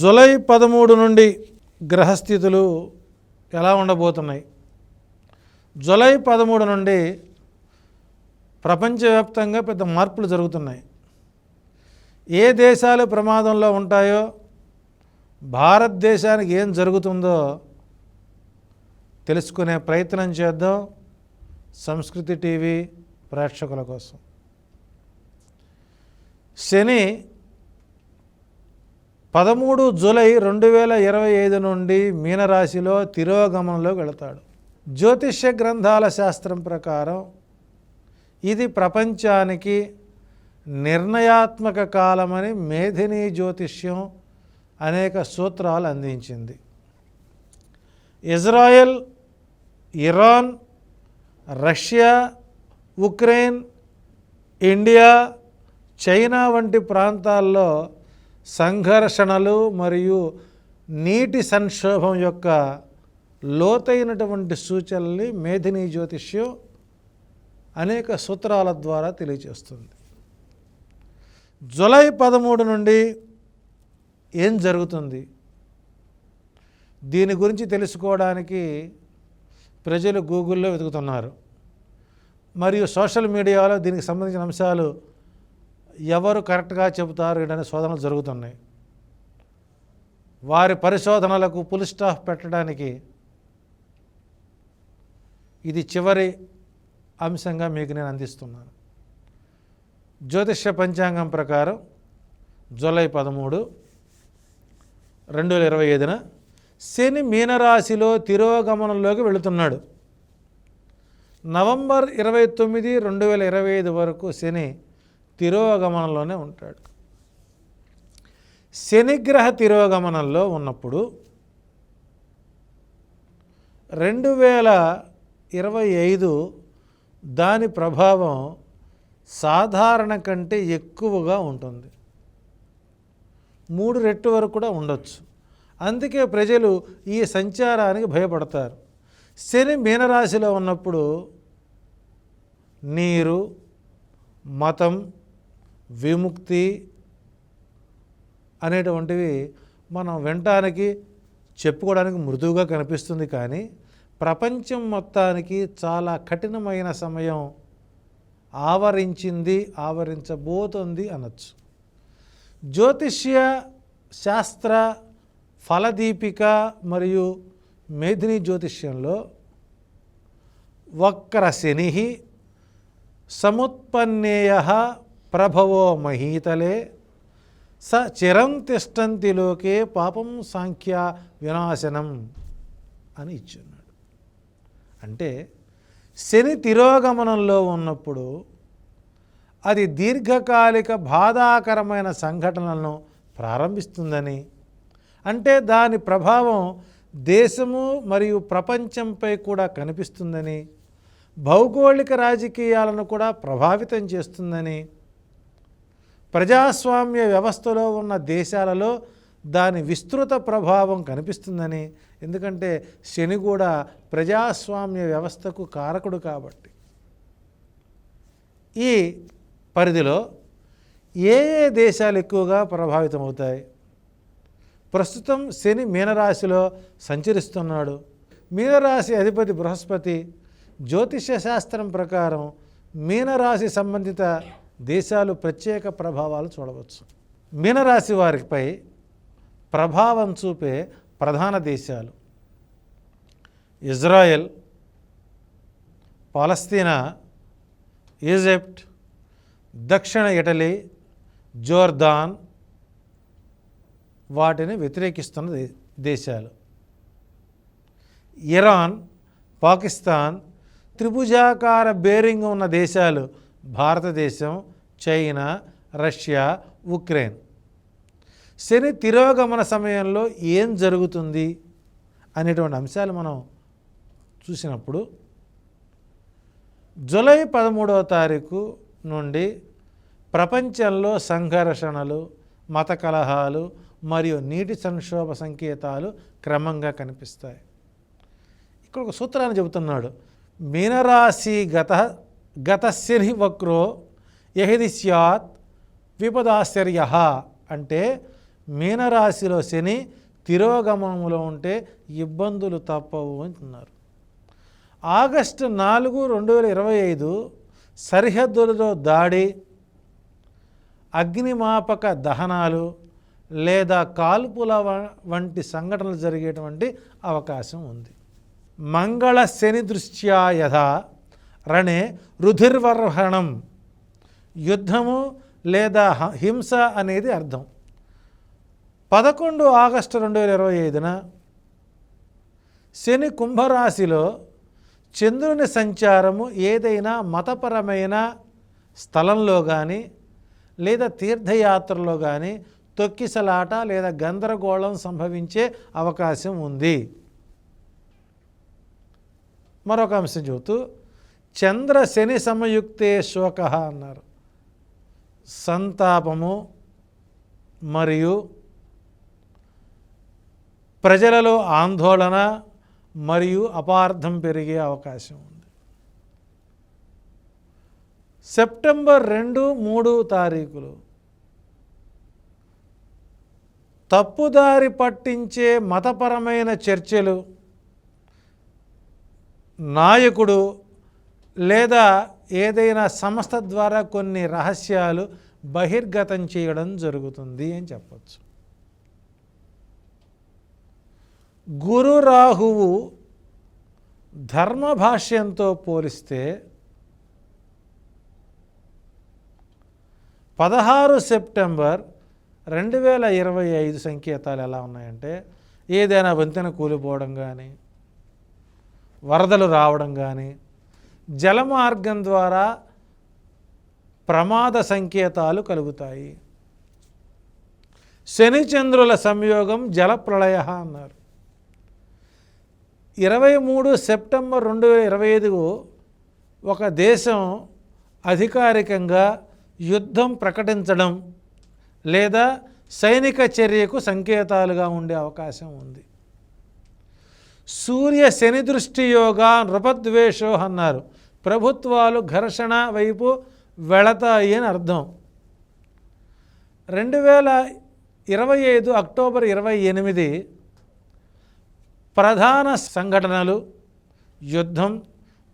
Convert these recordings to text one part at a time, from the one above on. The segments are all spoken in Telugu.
జులై పదమూడు నుండి గ్రహస్థితులు ఎలా ఉండబోతున్నాయి? జులై పదమూడు నుండి ప్రపంచవ్యాప్తంగా పెద్ద మార్పులు జరుగుతున్నాయి. ఏ దేశాలు ప్రమాదంలో ఉంటాయో భారతదేశానికి ఏం జరుగుతుందో తెలుసుకునే ప్రయత్నం చేద్దాం సంస్కృతి టీవీ ప్రేక్షకుల కోసం. శని పదమూడు జూలై రెండు వేల ఇరవై ఐదు నుండి మీనరాశిలో తిరోగమనంలో వెళతాడు. జ్యోతిష్య గ్రంథాల శాస్త్రం ప్రకారం ఇది ప్రపంచానికి నిర్ణయాత్మక కాలమని మేధిని జ్యోతిష్యం అనేక సూత్రాలు అందించింది. Israel Iran Russia Ukraine India China వంటి ప్రాంతాల్లో సంఘర్షణలు మరియు నీటి సంక్షోభం యొక్క లోతైనటువంటి సూచనల్ని మేధిని జ్యోతిష్యం అనేక సూత్రాల ద్వారా తెలియజేస్తుంది జులై పదమూడు నుండి ఏం జరుగుతుంది? దీని గురించి తెలుసుకోవడానికి ప్రజలు గూగుల్లో వెతుకుతున్నారు. మరియు సోషల్ మీడియాలో దీనికి సంబంధించిన అంశాలు ఎవరు కరెక్ట్గా చెబుతారు అనే శోధనలు జరుగుతున్నాయి. వారి పరిశోధనలకు పులి స్టాఫ్ పెట్టడానికి ఇది చివరి అంశంగా మీకు నేను అందిస్తున్నాను. జ్యోతిష్య పంచాంగం ప్రకారం జూలై పదమూడు రెండు వేల ఇరవై ఐదున శని మీనరాశిలో తిరోగమనంలోకి వెళుతున్నాడు. నవంబర్ ఇరవై తొమ్మిది రెండు వేల ఇరవై ఐదు వరకు శని తిరోగమనంలోనే ఉంటాడు. శనిగ్రహ తిరోగమనంలో ఉన్నప్పుడు రెండు వేల ఇరవై ఐదు దాని ప్రభావం సాధారణ కంటే ఎక్కువగా ఉంటుంది. మూడు రెట్టు వరకు కూడా ఉండొచ్చు. అందుకే ప్రజలు ఈ సంచారానికి భయపడతారు. శని మీనరాశిలో ఉన్నప్పుడు నీరు మతం విముక్తి అనేటువంటివి మనం వినటానికి చెప్పుకోవడానికి మృదువుగా కనిపిస్తుంది కానీ ప్రపంచం మొత్తానికి చాలా కఠినమైన సమయం ఆవరించింది ఆవరించబోతుంది అనొచ్చు. జ్యోతిష్య శాస్త్ర ఫలదీపిక మరియు మేధిని జ్యోతిష్యంలో వక్ర శని సముత్పన్నేయ ప్రభవో మహీతలే స చిరం తిష్టంతి లోకే పాపం సాంఖ్య వినాశనం అని ఇచ్చున్నాడు. అంటే శని తిరోగమనంలో ఉన్నప్పుడు అది దీర్ఘకాలిక బాధాకరమైన సంఘటనలను ప్రారంభిస్తుందని అంటే దాని ప్రభావం దేశము మరియు ప్రపంచంపై కూడా కనిపిస్తుందని భౌగోళిక రాజకీయాలను కూడా ప్రభావితం చేస్తుందని ప్రజాస్వామ్య వ్యవస్థలో ఉన్న దేశాలలో దాని విస్తృత ప్రభావం కనిపిస్తుందని. ఎందుకంటే శని కూడా ప్రజాస్వామ్య వ్యవస్థకు కారకుడు కాబట్టి. ఈ పరిధిలో ఏ ఏ దేశాలు ఎక్కువగా ప్రభావితం అవుతాయి ప్రస్తుతం శని మీనరాశిలో సంచరిస్తున్నాడు. మీనరాశి అధిపతి బృహస్పతి జ్యోతిష్య శాస్త్రం ప్రకారం మీనరాశి సంబంధిత దేశాలు ప్రత్యేక ప్రభావాలు చూడవచ్చు. మీనరాశి వారిపై ప్రభావం చూపే ప్రధాన దేశాలు ఇజ్రాయెల్ పాలస్తీనా ఈజిప్ట్ దక్షిణ ఇటలీ జోర్దాన్ వాటిని వ్యతిరేకిస్తున్న దేశాలు. ఇరాన్ పాకిస్తాన్ త్రిభుజాకార బేరింగ్ ఉన్న దేశాలు భారతదేశం చైనా రష్యా ఉక్రెయిన్. శని తిరోగమన సమయంలో ఏం జరుగుతుంది అనేటువంటి అంశాలు మనం చూసినప్పుడు జూలై పదమూడవ తారీఖు నుండి ప్రపంచంలో సంఘర్షణలు మత కలహాలు మరియు నీటి సంక్షోభ సంకేతాలు క్రమంగా కనిపిస్తాయి. ఇక్కడ ఒక సూత్రాన్ని చెబుతున్నాడు. మీనరాశి గత గత శని వక్రో యహిది స్యాత్ విపదాశ్చర్య అంటే మీనరాశిలో శని తిరోగమనంలో ఉంటే ఇబ్బందులు తప్పవు అంటున్నారు ఆగస్టు నాలుగు రెండు వేల ఇరవై ఐదు సరిహద్దులలో దాడి అగ్నిమాపక దహనాలు లేదా కాల్పుల వంటి సంఘటనలు జరిగేటువంటి అవకాశం ఉంది. మంగళ శని దృష్ట్యా యథ రణే రుధిర్వర్హణం యుద్ధము లేదా హ- హింస అనేది అర్థం. పదకొండు ఆగస్టు రెండు వేల ఇరవై ఐదున శని కుంభరాశిలో చంద్రుని సంచారము ఏదైనా మతపరమైన స్థలంలో కానీ లేదా తీర్థయాత్రలో కానీ తొక్కిసలాట లేదా గందరగోళం సంభవించే అవకాశం ఉంది. మరొక అంశం చెబుతూ చంద్ర శని సమయుక్తే శోక అన్నారు. సంతాపము మరియు ప్రజలలో ఆందోళన మరియు అపార్థం పెరిగే అవకాశం ఉంది. సెప్టెంబర్ రెండు మూడు తారీఖులు తప్పుదారి పట్టించే మతపరమైన చర్చలు నాయకుడు లేదా ఏదైనా సంస్థ ద్వారా కొన్ని రహస్యాలు బహిర్గతం చేయడం జరుగుతుంది అని చెప్పచ్చు. గురు రాహువు ధర్మ భాష్యంతో పోలిస్తే పదహారు సెప్టెంబర్ రెండు వేల ఇరవై ఐదు సంకేతాలు ఎలా ఉన్నాయంటే ఏదైనా వంతెన కూలిపోవడం కానీ వరదలు రావడం కానీ జలమార్గం ద్వారా ప్రమాద సంకేతాలు కలుగుతాయి. శనిచంద్రుల సంయోగం జలప్రళయ అన్నారు. ఇరవై మూడు సెప్టెంబర్ రెండు వేల ఇరవై ఐదు ఒక దేశం అధికారికంగా యుద్ధం ప్రకటించడం లేదా సైనిక చర్యకు సంకేతాలుగా ఉండే అవకాశం ఉంది. సూర్య శని దృష్టి యోగా నృపద్వేషో అన్నారు. ప్రభుత్వాలు ఘర్షణ వైపు వెళతాయి అని అర్థం. రెండు వేల ఇరవై ఐదు అక్టోబర్ ఇరవై ఎనిమిది ప్రధాన సంఘటనలు యుద్ధం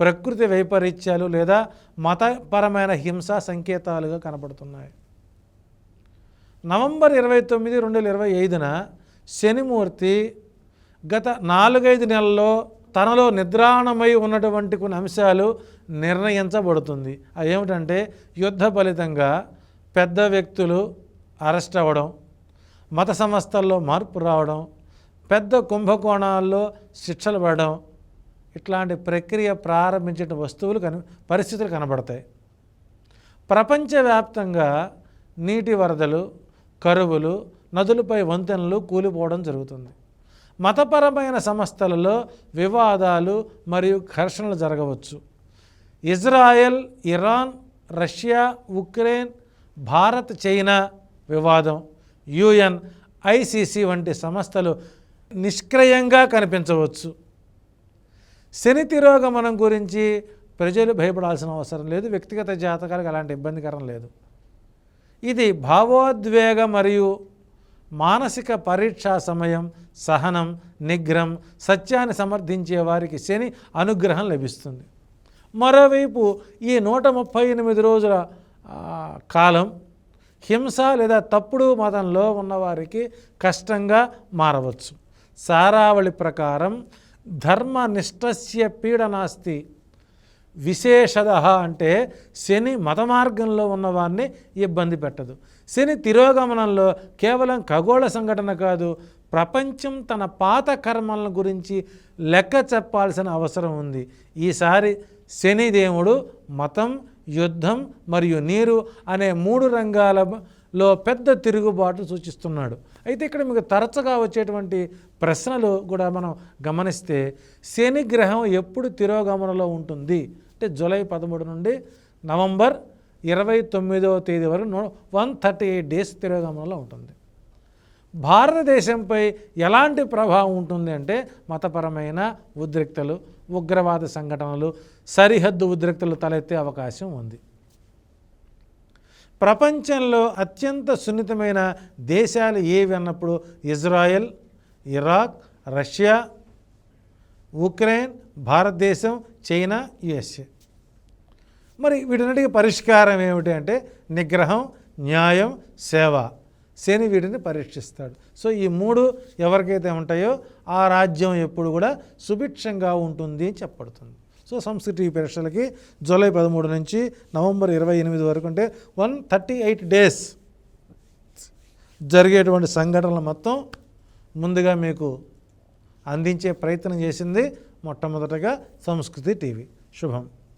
ప్రకృతి వైపరీత్యాలు లేదా మతపరమైన హింస సంకేతాలుగా కనపడుతున్నాయి నవంబర్ ఇరవై తొమ్మిది రెండు వేల ఇరవై ఐదున శనిమూర్తి గత నాలుగైదు నెలల్లో తనలో నిద్రాణమై ఉన్నటువంటి కొన్ని అంశాలు నిర్ణయించబడుతుంది. అవి ఏమిటంటే యుద్ధ ఫలితంగా పెద్ద వ్యక్తులు అరెస్ట్ అవ్వడం మత సంస్థల్లో మార్పు రావడం పెద్ద కుంభకోణాల్లో శిక్షలు పడడం ఇట్లాంటి ప్రక్రియ ప్రారంభించిన వస్తువులు కని పరిస్థితులు కనబడతాయి. ప్రపంచవ్యాప్తంగా నీటి వరదలు కరువులు నదులపై వంతెనలు కూలిపోవడం జరుగుతుంది. మతపరమైన సంస్థలలో వివాదాలు మరియు ఘర్షణలు జరగవచ్చు. Israel Iran Russia Ukraine Bharat China వివాదం యుఎన్ ఐసిసి వంటి సంస్థలు నిష్క్రియంగా కనిపించవచ్చు. శని తిరోగమనం గురించి ప్రజలు భయపడాల్సిన అవసరం లేదు. వ్యక్తిగత జాతకాలకు అలాంటి ఇబ్బందికరం లేదు. ఇది భావోద్వేగ మరియు మానసిక పరీక్షా సమయం సహనం నిగ్రహం సత్యాన్ని సమర్థించే వారికి శని అనుగ్రహం లభిస్తుంది. మరోవైపు ఈ నూట ముప్పై ఎనిమిది రోజుల కాలం హింస లేదా తప్పుడు మతంలో ఉన్నవారికి కష్టంగా మారవచ్చు. సారావళి ప్రకారం ధర్మనిష్టస్య పీడనాస్తి విశేషద అంటే శని మత మార్గంలో ఉన్నవారిని ఇబ్బంది పెట్టదు. శని తిరోగమనంలో కేవలం ఖగోళ సంఘటన కాదు ప్రపంచం తన పాత కర్మల గురించి లెక్క చెప్పాల్సిన అవసరం ఉంది. ఈసారి శనిదేవుడు మతం యుద్ధం మరియు నీరు అనే మూడు రంగాలలో పెద్ద తిరుగుబాటు సూచిస్తున్నాడు. అయితే ఇక్కడ మీకు తరచుగా వచ్చేటువంటి ప్రశ్నలు కూడా మనం గమనిస్తే శని గ్రహం ఎప్పుడు తిరోగమనంలో ఉంటుంది? అంటే జూలై పదమూడు నుండి నవంబర్ ఇరవై తొమ్మిదవ తేదీ వరకు వన్ థర్టీ ఎయిట్ డేస్ తిరోగమనంలో ఉంటుంది. భారతదేశంపై ఎలాంటి ప్రభావం ఉంటుంది అంటే మతపరమైన ఉద్రిక్తలు ఉగ్రవాద సంఘటనలు సరిహద్దు ఉద్రిక్తలు తలెత్తే అవకాశం ఉంది. ప్రపంచంలో అత్యంత సున్నితమైన దేశాలు ఏవి అన్నప్పుడు ఇజ్రాయెల్ ఇరాక్ రష్యా ఉక్రెయిన్ భారతదేశం చైనా యుఎస్ఏ. మరి వీటన్నిటికీ పరిష్కారం ఏమిటి అంటే నిగ్రహం న్యాయం సేవ. శని వీటిని పరీక్షిస్తాడు. సో ఈ మూడు ఎవరికైతే ఉంటాయో ఆ రాజ్యం ఎప్పుడు కూడా సుభిక్షంగా ఉంటుంది అని చెప్పబడుతుంది. సో సంస్కృతి పరీక్షలకి జూలై పదమూడు నుంచి నవంబర్ ఇరవై ఎనిమిది వరకు అంటే వన్ థర్టీ ఎయిట్ డేస్ జరిగేటువంటి సంఘటనలు మొత్తం ముందుగా మీకు అందించే ప్రయత్నం చేసింది మొట్టమొదటగా సంస్కృతి టీవీ. శుభం.